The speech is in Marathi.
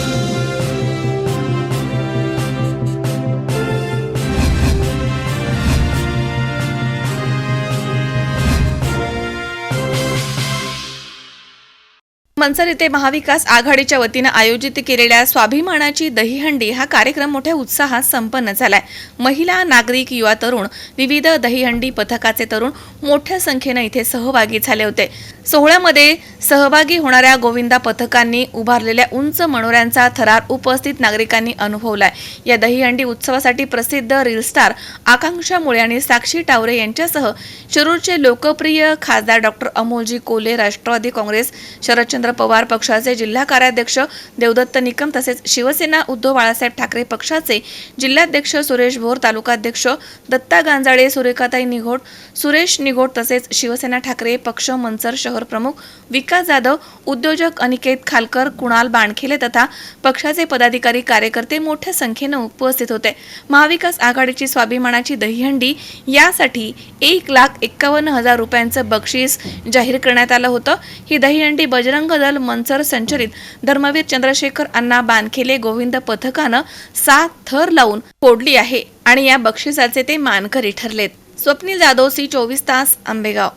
Thank you. मनसर येथे महाविकास आघाडीच्या वतीनं आयोजित केलेल्या स्वाभिमानाची दहीहंडी हा कार्यक्रम मोठ्या उत्साहात संपन्न झालाय. महिला नागरिक युवा तरुण विविध दहीहंडी पथकाचे तरुण मोठ्या संख्येनं इथे सहभागी झाले होते. सोहळ्यामध्ये सहभागी होणाऱ्या गोविंदा पथकांनी उभारलेल्या उंच मनोऱ्यांचा थरार उपस्थित नागरिकांनी अनुभवलाय. या दहीहंडी उत्सवासाठी प्रसिद्ध रील स्टार आकांक्षा मुळे आणि साक्षी टावरे यांच्यासह शिरूरचे लोकप्रिय खासदार डॉक्टर अमोलजी कोले राष्ट्रवादी काँग्रेस शरदचंद्र पवार पक्षाचे जिल्हा कार्याध्यक्ष देवदत्त निकम तसेच शिवसेना उद्धव बाळासाहेब ठाकरे पक्षाचे जिल्हाध्यक्ष सुरेश भोर तालुकाध्यक्ष दत्ता गांजाळे सुरेखाताई निघोड सुरेश निघोड तसेच शिवसेना ठाकरे पक्ष मनसर शहर प्रमुख विकास जाधव उद्योजक अनिकेत खालकर कुणाल बाणखेले तथा पक्षाचे पदाधिकारी कार्यकर्ते मोठ्या संख्येनं उपस्थित होते. महाविकास आघाडीची स्वाभिमानाची दहीहंडी यासाठी एक लाख एक्कावन्न हजार रुपयांचं बक्षीस जाहीर करण्यात आलं होतं. ही दहीहंडी बजरंग बदल मनसर संचलित. धर्मवीर चंद्रशेखर अण्णा बानखेले गोविंद पथकानं सात थर लावून फोडली आहे आणि या बक्षिसाचे ते मानकरी ठरलेत. स्वप्नील जाधव सी चोवीस तास आंबेगाव.